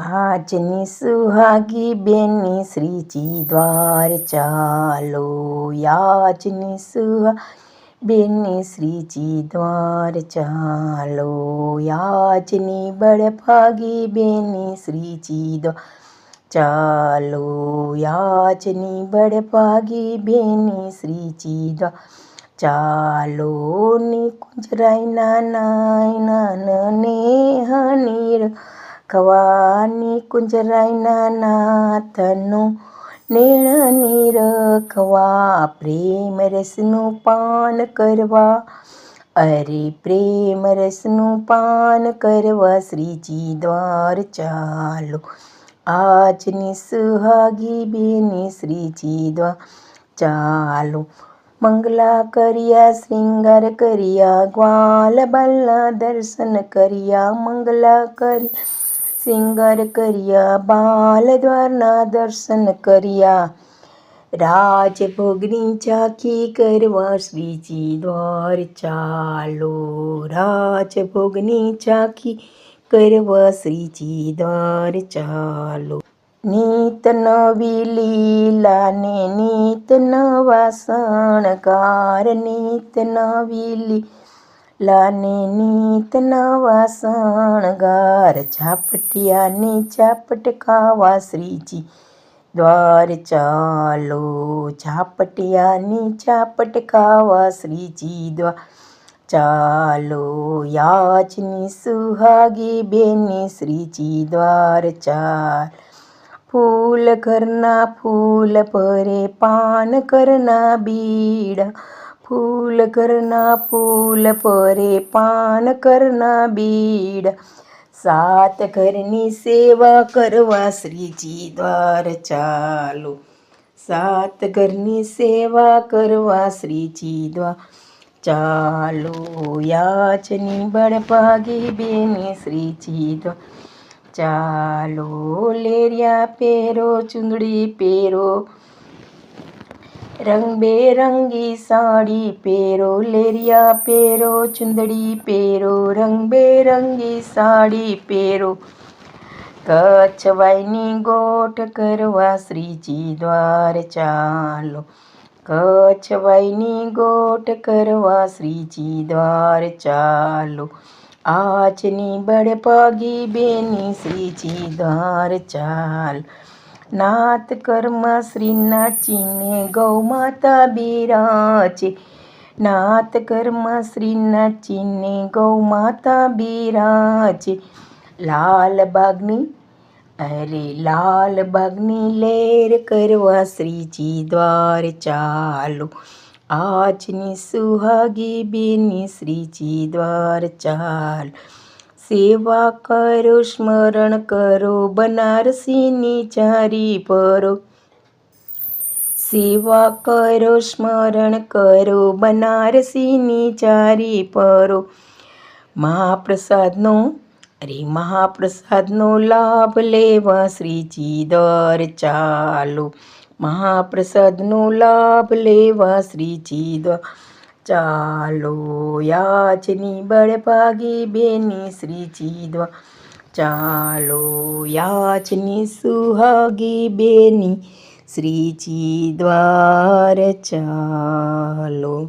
આજની સુહાગી બેની શ્રીજી દ્વાર ચાલો આજની સુહા બેની શ્રીજી દ્વાર ચાલો આજની બળભાગી બેની શ્રીજી દ્વાર ચાલો આજની બળભાગી બેની શ્રીજી દ્વાર ચાલો નિકુંજરાય નાના ને હનીર ખવાની કુંજરાયના નાથનું નેણની રખવા, પ્રેમ રસનું પાન કરવા. અરે પ્રેમ રસનું પાન કરવા, શ્રીજી દ્વાર ચાલો. આજની સુહાગી બેની શ્રીજી દ્વાર ચાલો. મંગલા કર્યા શ્રીંગાર કર્યા, ગ્વાલ બલ્લા દર્શન કર્યા, મંગલા કરી શ્રીંગાર કર્યા બાલ દ્વારના દર્શન કર્યા. રાજભોગની ઝાંખી કરવા શ્રીજી દ્વાર ચાલો. રાજભોગની ઝાંખી કરવા શ્રીજી દ્વાર ચાલો. નીત નવી લીલા ને નીત નવા શણગાર, નીત નવી લીલાને નીત નવા શણગાર ઝાપટિયાની ઝાપટ ખાવા શ્રીજી. દ્વાર ચાલો ઝાપટિયાની ઝાપટ ખાવા શ્રીજી. દ્વાર ચાલો યાચની સુહાગી બેની શ્રીજી. દ્વાર ચાલ ફૂલ ઘરના ફૂલ ભરે પાન કરના બીડા. ફૂલ ઘરના ફૂલ પરે પાન કરના બીડા. સાત ઘરની સેવા કરવા શ્રીજી દ્વાર ચાલો. સાત ઘરની સેવા કરવા શ્રીજી દ્વાર ચાલો. યાચની બળભાગી બેની શ્રીજી દ્વાર ચાલો. લેરિયા પહેરો, ચુંદડી પહેરો. રંગબેરંગી સાડી પહેરો, લેરિયા પહેરો, ચુંદડી પહેરો, રંગબેરંગી સાડી પહેરો. કચ્છવાઈની ગોઠ કરવા શ્રીજી દ્વાર ચાલો. કચ્છવાઈની ગોઠ કરવા શ્રીજી દ્વાર ચાલો. આજની બળપાગી બેની શ્રીજી દ્વાર ચાલ. નાત કર્મ શ્રી નાચીને ગૌ માતા બિરાજે નાત કર્મ શ્રી નાચીને ગૌ માતા બિરાજે લાલ બાગની અરે લાલ બાગની લેર કરવા શ્રીજી દ્વાર ચાલો આજની સુહાગી બેની શ્રીજી દ્વાર ચાલ સેવા કરો, સ્મરણ કરો, બનારસીની ચારી પરો સેવા કરો, સ્મરણ કરો, બનારસીની ચારી પરો મહાપ્રસાદનો, અરે મહાપ્રસાદનો લાભ લેવા શ્રીજી દર ચાલો. મહાપ્રસાદનો લાભ લેવા શ્રીજી દર ચાલો યાચની બળભાગી બેની શ્રી દ્વાર ચાલો યાચની સુહાગી બેની શ્રી દ્વાર ચાલો.